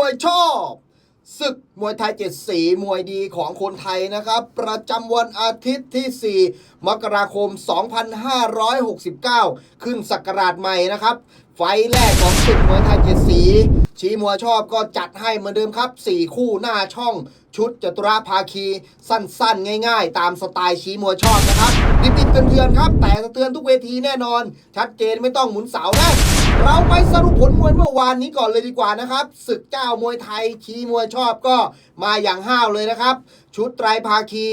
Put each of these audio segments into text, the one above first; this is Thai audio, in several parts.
วยชอบศึกมวยไทยเจ็ดสีมวยดีของคนไทยนะครับ ประจำวันอาทิตย์ที่ 4 มกราคม 2569 ขึ้นสักราชใหม่นะครับ ไฟแรกของศึกมวยไทยเจ็ดสี ชีมวยชอบก็จัดให้เหมือนเดิมครับ 4 คู่หน้าช่อง ชุดจตุราภาคี สั้นๆ ง่ายๆ ตามสไตล์ชีมวยชอบนะครับดิบๆเตือนๆครับ แต่สะเตือนทุกเวทีแน่นอน ชัดเจนไม่ต้องหมุนเสานะเราไปสรุปผลมวยเมื่อวานนี้ก่อนเลยดีกว่านะครับศึกเจ้ามวยไทยชีมวยชอบก็มาอย่างห้าวเลยนะครับ ชุดไตรภาคี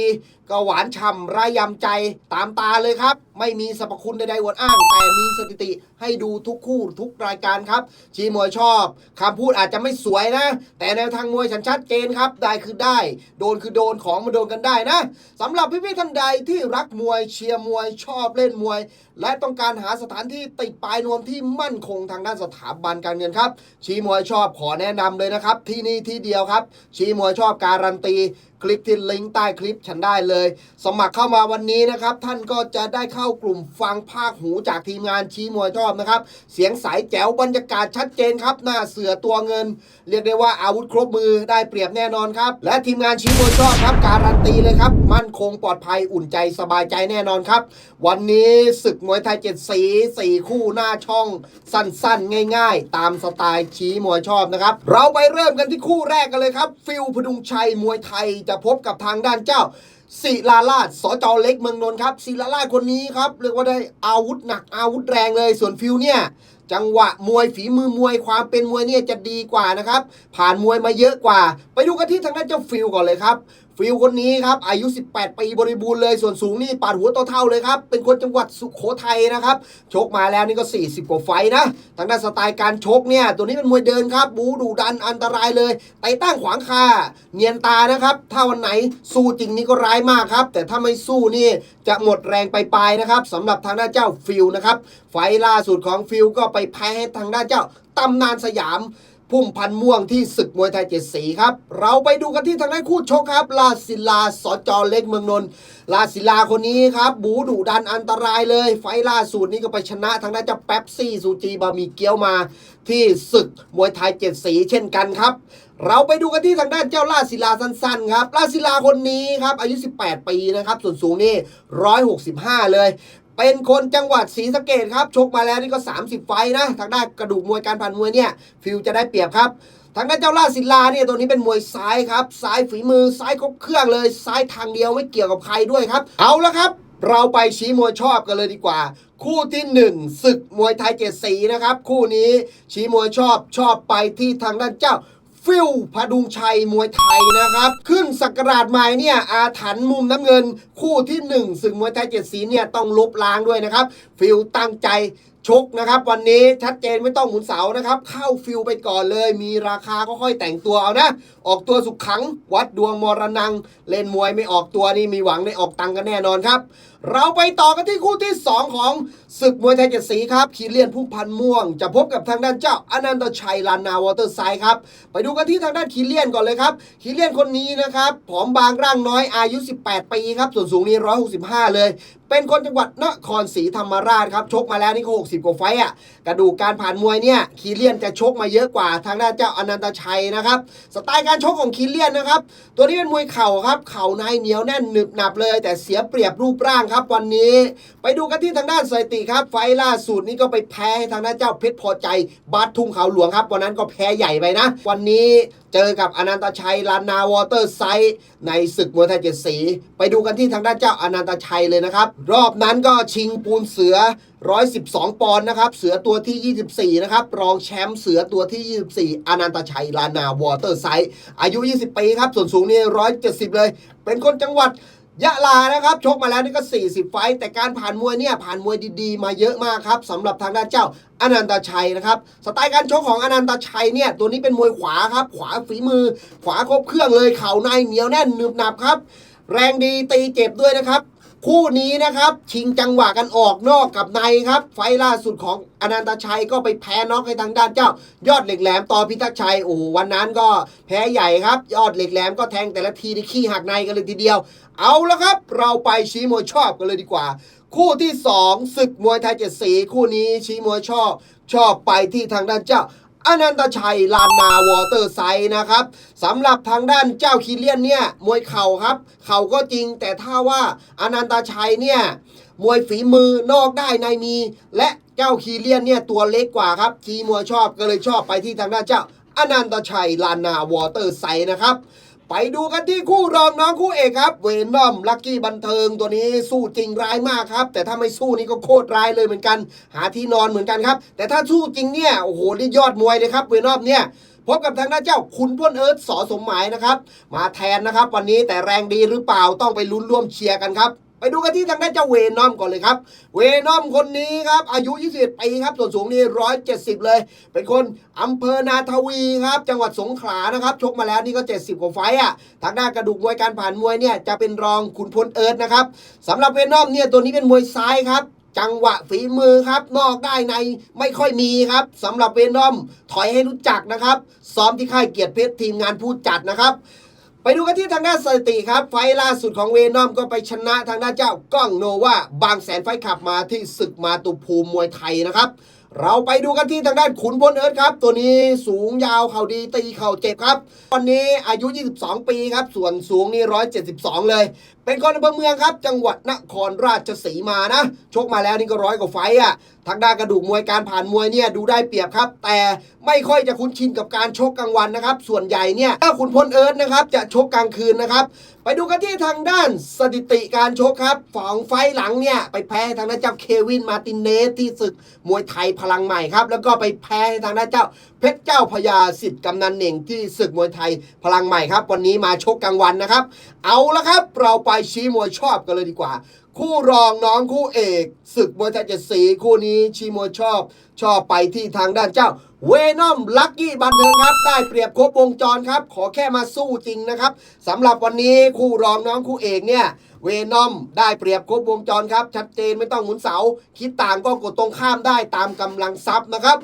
ก็หวานฉ่ำระยำใจตามตาเลยครับ ไม่มีสรรพคุณใดๆอวดอ้าง แต่มีสถิติให้ดูทุกคู่ทุกรายการครับ ชีมวยชอบคำพูดอาจจะไม่สวยนะ แต่แนวทางมวยฉันชัดเจนครับ ได้คือได้ได้โดนคือโดนของมาโดนกันได้นะสำหรับพี่ๆท่านใดที่รักมวยเชียร์มวยชอบเล่นมวย และต้องการหาสถานที่ติดปลายนวมที่มั่นคงทางด้านสถาบันการเงินครับชีมวยชอบขอแนะนำเลยนะครับ ที่นี่ที่เดียวครับ ชีมวยชอบการันตี คลิกที่ลิงก์ใต้คลิปฉันได้เลย สมัครเข้ามาวันนี้นะครับ ท่านก็จะได้เข้ากลุ่มฟังภาคหูจากทีมงานชี้มวยชอบนะครับ เสียงสายแจ๋วบรรยากาศชัดเจนครับ หน้าเสือตัวเงิน เรียกได้ว่าอาวุธครบมือได้เปรียบแน่นอนครับ และทีมงานชี้มวยชอบครับ การันตีเลยครับ มั่นคงปลอดภัยอุ่นใจสบายใจแน่นอนครับ วันนี้ศึกมวยไทยเจ็ดสีสี่คู่หน้าช่อง สั้นๆ ง่าย ๆ ตามสไตล์ชี้มวยชอบนะครับ เราไปเริ่มกันที่คู่แรกกันเลยครับ ฟิลพดุงชัยมวยไทยจะะพบกับทางด้านเจ้าศิลาลาดสจเล็กเมืองนนท์ครับศิลาลาดคนนี้ครับเรียกว่าได้อาวุธหนักอาวุธแรงเลยส่วนฟิลเนี่ยจังหวะมวยฝีมือมวยความเป็นมวยเนี่ยจะดีกว่านะครับ ผ่านมวยมาเยอะกว่า ไปดูกันที่ทางด้านเจ้าฟิลก่อนเลยครับ ฟิลคนนี้ครับ อายุ 18 ปีบริบูรณ์เลย ส่วนสูงนี่ปาดหัวโตเท่าเลยครับ เป็นคนจังหวัดสุโขทัยนะครับ ชกมาแล้วนี่ก็ 40 กว่าไฟนะ ทางด้านสไตล์การชกเนี่ย ตัวนี้เป็นมวยเดินครับ บูดูดันอันตรายเลยไต่ตั้งขวางคา เนียนตานะครับ ถ้าวันไหนสู้จริงนี่ก็ร้ายมากครับ แต่ถ้าไม่สู้นี่จะหมดแรงไปปลายนะครับสำหรับทางด้านเจ้าฟิลนะครับ ไฟล์ล่าสุดของฟิลก็ไปแพ้ให้ทางด้านเจ้าตำนานสยาม พุ่มพันม่วงที่ศึกมวยไทยเจ็ดสีครับ เราไปดูกันที่ทางด้านคู่ชกครับลาศิลาสจเล็กเมืองนนท์ลาศิลาคนนี้ครับ บูดุดันอันตรายเลย ไฟล่าสุดนี้ก็ไปชนะทางด้านเจ้าแป๊บซี่ซูจีบะหมี่เกี๊ยวมา ที่ศึกมวยไทยเจ็ดสีเช่นกันครับ เราไปดูกันที่ทางด้านเจ้าลาศิลาสั้นๆครับลาศิลาคนนี้ครับอายุ 18 ปีนะครับส่วนสูงนี่165 เลย เป็นคนจังหวัดศรีสะเกดครับ ชกมาแล้วนี่ก็ 30 ไฟนะทางด้านกระดูกมวยการผ่านมวยเนี่ย ฟิลจะได้เปรียบครับ ทางด้านเจ้าล่าศิลาเนี่ยตัวนี้เป็นมวยซ้ายครับ ซ้ายฝีมือซ้ายครบเครื่องเลย ซ้ายทางเดียวไม่เกี่ยวกับใครด้วยครับ เอาละครับ เราไปชี้มวยชอบกันเลยดีกว่า คู่ที่หนึ่งศึกมวยไทยเจ็ดสีนะครับ คู่นี้ชี้มวยชอบชอบไปที่ทางด้านเจ้า ฟิลพดุงชัยมวยไทยนะครับ ขึ้นสักราชใหม่เนี่ยอาถรรพ์มุมน้ำเงิน คู่ที่หนึ่งศึกมวยไทยเจ็ดสีเนี่ยต้องลบล้างด้วยนะครับ ฟิลตั้งใจ ชกนะครับ วันนี้ชัดเจนไม่ต้องหมุนเสานะครับ เข้าฟิลไปก่อนเลย มีราคาก็ค่อยแต่งตัวเอานะ ออกตัวสุขขัง วัดดวงมรณัง เล่นมวยไม่ออกตัวนี่มีหวังได้ออกตังกันแน่นอนครับ เราไปต่อกันที่คู่ที่ 2 ของศึกมวยไทยเจ็ดสีครับคีเลียนพุ่มพันม่วง จะพบกับทางด้านเจ้าอนันตชัยลานนาวอเตอร์ไซด์ครับไปดูกันที่ทางด้านคีเลียนก่อนเลยครับคีเลียนคนนี้นะครับผอมบางร่างน้อยอายุ 18 ปีครับส่วนสูงนี่165 เลย เป็นคนจังหวัดนครศรีธรรมราชครับชกมาแล้วนี่ก็60กว่าไฟอะกระดูกการผ่านมวยเนี่ยคีเลียนจะชกมาเยอะกว่าทางด้านเจ้าอนันตชัยนะครับสไตล์การชกของคีเลียนนะครับตัวนี้เป็นมวยเข่าครับเข่าในเหนียวแน่นหนึบหนับเลย แต่เสียเปรียบรูปร่างครับวันนี้ ไปดูกันที่ทางด้านสถิติครับ ไฟล่าสุดนี่ก็ไปแพ้ทางด้านเจ้าเพชรพอใจบาสทุ่งเขาหลวงครับวันนั้นก็แพ้ใหญ่ไปนะ วันนี้เจอกับอนันตชัยลานนาวอเตอร์ไซด์ในศึกมวยไทยเจ็ดสี ไปดูกันที่ทางด้านเจ้าอนันตชัยเลยนะครับ รอบนั้นก็ชิงปูนเสือ 112 ปอนด์นะครับ เสือตัวที่ 24 นะครับ รองแชมป์เสือตัวที่ 24 อนันตชัย ลานาวอเตอร์ไซด์อายุ 20 ปีครับ ส่วนสูงนี่ 170 เลย เป็นคนจังหวัดยะลานะครับ ชกมาแล้วนี่ก็ 40 ไฟต์แต่การผ่านมวยเนี่ยผ่านมวยดีๆ มาเยอะมากครับสำหรับทางด้านเจ้าอนันตชัยนะครับ สไตล์การชกของอนันตชัยเนี่ย ตัวนี้เป็นมวยขวาครับ ขวาฝีมือ ขวาครบเครื่องเลยเข่าในเหนียวแน่นหนึบหนับครับ แรงดีตีเจ็บด้วยนะครับ คู่นี้นะครับ ชิงจังหวะกันออกนอกกับในครับ ไฟล่าสุดของอนันตชัยก็ไปแพ้น็อกให้ทางด้านเจ้า ยอดเหล็กแหลมต่อพิทักษ์ชัยโอ้วันนั้นก็แพ้ใหญ่ครับ ยอดเหล็กแหลมก็แทงแต่ละทีในขี้หักในกันเลยทีเดียว เอาละครับ เราไปชี้มวยชอบกันเลยดีกว่า คู่ที่สองศึกมวยไทยเจ็ดสีคู่นี้ชี้มวยชอบ ชอบไปที่ทางด้านเจ้า อนันตชัยลานนาวอเตอร์ไซนะครับสำหรับทางด้านเจ้าคีเลียนเนี่ยมวยเข่าครับ เข่าก็จริงแต่ถ้าว่าอนันตชัยเนี่ยมวยฝีมือนอกได้ในมี และเจ้าคีเลียนเนี่ยตัวเล็กกว่าครับทีมวยชอบก็เลยชอบไปที่ทางด้านเจ้าอนันตชัยลานนาวอเตอร์ไซนะครับ ไปดูกันที่คู่รองน้องคู่เอกครับเวนอมลักกี้บันเทิงตัวนี้สู้จริงร้ายมากครับ แต่ถ้าไม่สู้นี่ก็โคตรร้ายเลยเหมือนกัน หาที่นอนเหมือนกันครับ แต่ถ้าสู้จริงเนี่ยโอ้โหนี่ยอดมวยเลยครับเวนอมเนี่ยพบกับทางด้านเจ้าคุณพ้นเอิร์ธสอสมหมายนะครับ มาแทนนะครับ วันนี้แต่แรงดีหรือเปล่าต้องไปลุ้นร่วมเชียร์กันครับ ไปดูกันที่ทางด้านเจ้าเวนอมก่อนเลยครับ เวนอมคนนี้ครับ อายุ 21 ปีครับ ส่วนสูงนี่170 เลย เป็นคนอำเภอนาทวีครับ จังหวัดสงขลานะครับ ชกมาแล้วนี่ก็ 70 กว่าไฟอะ ทางด้านกระดูกมวยการผ่านมวยเนี่ยจะเป็นรองขุนพลเอิร์ธนะครับสำหรับเวนอมเนี่ยตัวนี้เป็นมวยซ้ายครับจังหวะฝีมือครับ นอกได้ในไม่ค่อยมีครับสำหรับเวนอมถอยให้รู้จักนะครับ ซ้อมที่ค่ายเกียรติเพชรทีมงานผู้จัดนะครับ ไปดูกันที่ทางด้านสถิติครับ ไฟล่าสุดของเวนอมก็ไปชนะทางด้านเจ้าก้องโนวาบางแสนไฟขับมาที่ศึกมาตุภูมิมวยไทยนะครับ เราไปดูกันที่ทางด้านขุนพลเอิร์ธครับ ตัวนี้สูงยาวเข่าดีตีเข่าเจ็บครับวันนี้อายุ 22 ปีครับ ส่วนสูงนี่ 172 เลย เป็นคนอำเภอเมืองครับ จังหวัดนครราชสีมานะ ชกมาแล้วนี่ก็ร้อยกว่าไฟอะทางด้านกระดูกมวยการผ่านมวยเนี่ยดูได้เปรียบครับ แต่ไม่ค่อยจะคุ้นชินกับการชกกลางวันนะครับ ส่วนใหญ่เนี่ยถ้าขุนพลเอิร์ธนะครับจะชกกลางคืนนะครับ ไปดูกันที่ทางด้านสถิติการชกครับฝองไฟหลังเนี่ยไปแพ้ทางด้านเจ้าเควินมาตินเนสที่ศึกมวยไทยพลังใหม่ครับ แล้วก็ไปแพ้ทางด้านเจ้าเพชรเจ้าพญาสิทธิ์กำนันเหน่งที่ศึกมวยไทยพลังใหม่ครับ วันนี้มาชกกลางวันนะครับ เอาละครับ เราไปชี้มวยชอบกันเลยดีกว่า คู่รองน้องคู่เอกศึกมวยไทยเจ็ดสีคู่นี้ชี้มวยชอบ ชอบไปที่ทางด้านเจ้า เวนอมลักกี้บันเทิงครับ ได้เปรียบครบวงจรครับ ขอแค่มาสู้จริงนะครับสำหรับวันนี้คู่รองน้องคู่เอกเนี่ยเวนอมได้เปรียบครบวงจรครับ ชัดเจนไม่ต้องหมุนเสา คิดต่างก็กดตรงข้ามได้ตามกำลังทรัพย์นะครับ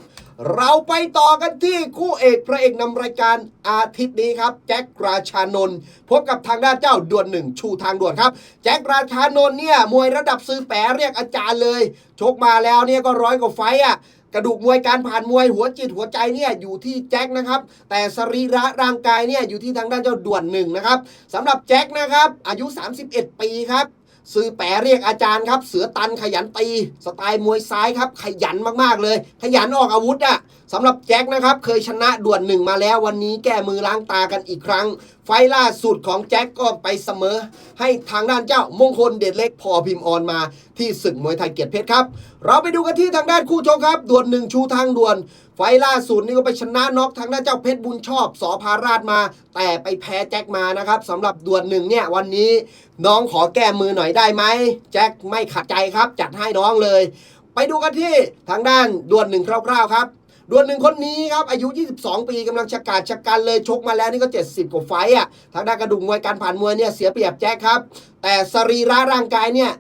เราไปต่อกันที่คู่เอกพระเอกนำรายการอาทิตย์นี้ครับ แจ็คราชานนท์พบกับทางด้านเจ้าด่วนหนึ่งชูทางด่วนครับ แจ็คราชานนท์เนี่ยมวยระดับซื้อแปรเรียกอาจารย์เลย ชกมาแล้วเนี่ยก็ร้อยกว่าไฟอะกระดูกมวยการผ่านมวยหัวจิตหัวใจเนี่ยอยู่ที่แจ็คนะครับ แต่สรีระร่างกายเนี่ยอยู่ที่ทางด้านเจ้าด่วนหนึ่งนะครับสำหรับแจ็คนะครับอายุ 31 ปีครับ ซื้อแปรเรียกอาจารย์ครับ เสือตันขยันตี สไตล์มวยซ้ายครับ ขยันมากๆเลย ขยันออกอาวุธอะ สำหรับแจ็คนะครับเคยชนะด่วนหนึ่งมาแล้ววันนี้แก้มือล้างตากันอีกครั้ง ไฟล่าสุดของแจ็คก็ไปเสมอ ให้ทางด้านเจ้ามงคลเดชเล็กพอพิมพ์ออนมา ที่ศึกมวยไทยเกียรติเพชรครับ เราไปดูกันที่ทางด้านคู่ชกครับด่วนหนึ่งชูทางด่วน ไฟล์ล่าสุดนี่ก็ไปชนะน็อกทางด้านเจ้าเพชรบุญชอบสอพาราชมา แต่ไปแพ้แจ็คมานะครับสำหรับด่วนหนึ่งเนี่ยวันนี้น้องขอแก้มือหน่อยได้ไหมแจ็คไม่ขัดใจครับจัดให้น้องเลย ไปดูกันที่ทางด้านด่วนหนึ่งคร่าวๆครับ ด่วนหนึ่งคนนี้ครับ อายุ 22 ปีกำลังชะกาดชะกันเลยชกมาแล้วนี่ก็ 70 กว่าไฟอะทางด้านกระดูกมวยการผ่านมวยเนี่ยเสียเปรียบแจ็คครับ แต่สรีระร่างกายเนี่ย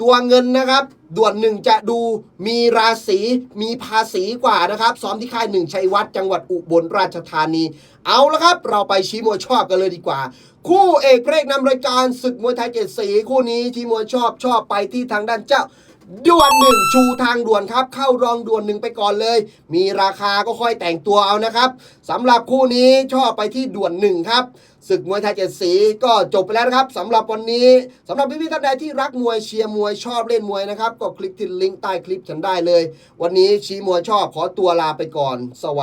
ตัวเงินนะครับด่วนหนึ่งจะดูมีราศีมีภาษีกว่านะครับซ้อมที่ค่ายหนึ่งชัยวัฒน์จังหวัดอุบลราชธานี เอาละครับ เราไปชี้มวยชอบกันเลยดีกว่า คู่เอกเพลงนำรายการศึกมวยไทยเจ็ดสีคู่นี้ที่มวยชอบชอบไปที่ทางด้านเจ้า ด่วนหนึ่งชูทางด่วนครับ เข้ารองด่วนหนึ่งไปก่อนเลย มีราคาก็ค่อยแต่งตัวเอานะครับสำหรับคู่นี้ชอบไปที่ด่วนหนึ่งครับศึกมวยไทยเจ็ดสีก็จบไปแล้วนะครับสำหรับวันนี้สำหรับพี่ๆท่านใดที่รักมวยเชียร์มวยชอบเล่นมวยนะครับ ก็คลิกที่ลิงก์ใต้คลิปฉันได้เลย วันนี้ชี้มวยชอบขอตัวลาไปก่อนสวัสดี